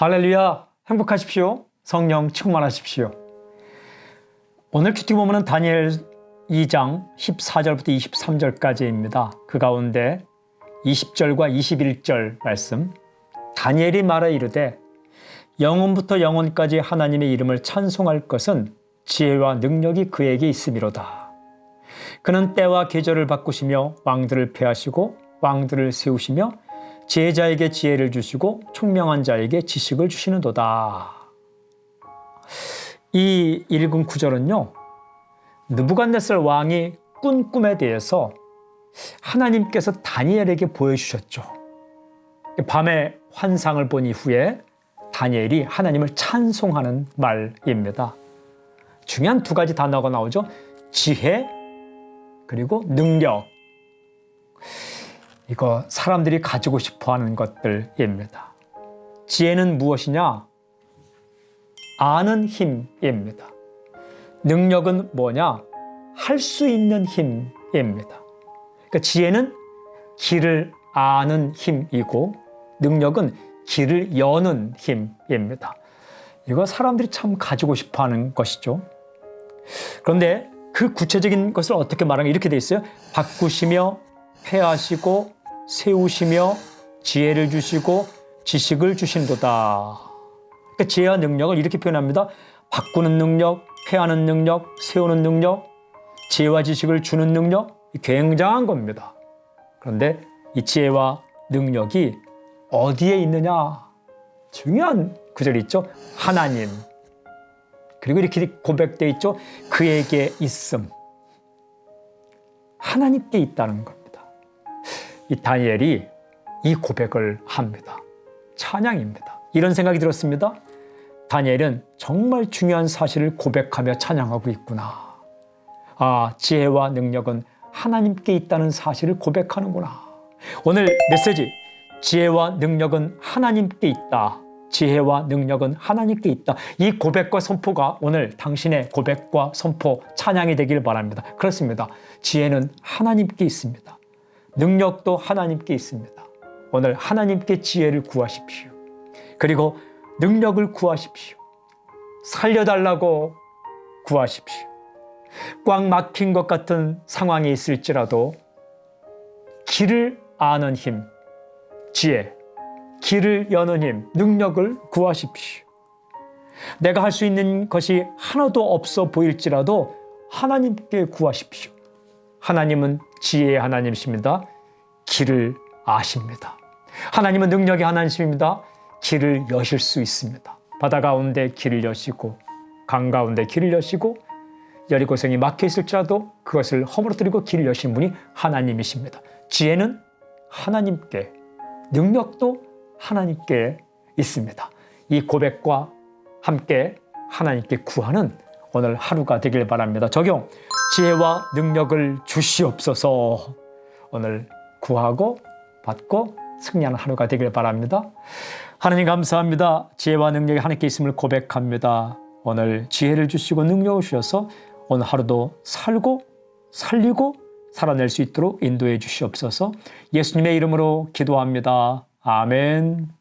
할렐루야 행복하십시오. 성령 충만하십시오. 오늘 큐티 보면은 다니엘 2장 14절부터 23절까지입니다. 그 가운데 20절과 21절 말씀 다니엘이 말해 이르되 영원부터 영원까지 하나님의 이름을 찬송할 것은 지혜와 능력이 그에게 있음이로다. 그는 때와 계절을 바꾸시며 왕들을 패하시고 왕들을 세우시며 지혜자에게 지혜를 주시고 총명한 자에게 지식을 주시는도다. 이 읽은 구절은요. 느부갓네살 왕이 꾼 꿈에 대해서 하나님께서 다니엘에게 보여주셨죠. 밤에 환상을 본 이후에 다니엘이 하나님을 찬송하는 말입니다. 중요한 두 가지 단어가 나오죠. 지혜 그리고 능력. 이거 사람들이 가지고 싶어 하는 것들입니다. 지혜는 무엇이냐? 아는 힘입니다. 능력은 뭐냐? 할 수 있는 힘입니다. 그러니까 지혜는 길을 아는 힘이고 능력은 길을 여는 힘입니다. 이거 사람들이 참 가지고 싶어 하는 것이죠. 그런데 그 구체적인 것을 어떻게 말하는 이렇게 돼 있어요. 바꾸시며 패하시고 세우시며 지혜를 주시고 지식을 주신도다. 그러니까 지혜와 능력을 이렇게 표현합니다. 바꾸는 능력, 패하는 능력, 세우는 능력, 지혜와 지식을 주는 능력, 굉장한 겁니다. 그런데 이 지혜와 능력이 어디에 있느냐? 중요한 구절이 있죠. 하나님. 그리고 이렇게 고백돼 있죠. 그에게 있음. 하나님께 있다는 겁니다. 이 다니엘이 이 고백을 합니다. 찬양입니다. 이런 생각이 들었습니다. 다니엘은 정말 중요한 사실을 고백하며 찬양하고 있구나. 아, 지혜와 능력은 하나님께 있다는 사실을 고백하는구나. 오늘 메시지, 지혜와 능력은 하나님께 있다. 지혜와 능력은 하나님께 있다. 이 고백과 선포가 오늘 당신의 고백과 선포, 찬양이 되길 바랍니다. 그렇습니다. 지혜는 하나님께 있습니다. 능력도 하나님께 있습니다. 오늘 하나님께 지혜를 구하십시오. 그리고 능력을 구하십시오. 살려달라고 구하십시오. 꽉 막힌 것 같은 상황이 있을지라도 길을 아는 힘, 지혜, 길을 여는 힘, 능력을 구하십시오. 내가 할 수 있는 것이 하나도 없어 보일지라도 하나님께 구하십시오. 하나님은 지혜의 하나님이십니다. 길을 아십니다. 하나님은 능력의 하나님이십니다. 길을 여실 수 있습니다. 바다 가운데 길을 여시고 강 가운데 길을 여시고 여리고성이 막혀 있을지라도 그것을 허물어뜨리고 길을 여신 분이 하나님이십니다. 지혜는 하나님께, 능력도 하나님께 있습니다. 이 고백과 함께 하나님께 구하는 오늘 하루가 되길 바랍니다. 적용. 지혜와 능력을 주시옵소서. 오늘 구하고 받고 승리하는 하루가 되길 바랍니다. 하나님 감사합니다. 지혜와 능력이 하나님께 있음을 고백합니다. 오늘 지혜를 주시고 능력을 주셔서 오늘 하루도 살고 살리고 살아낼 수 있도록 인도해 주시옵소서. 예수님의 이름으로 기도합니다. 아멘.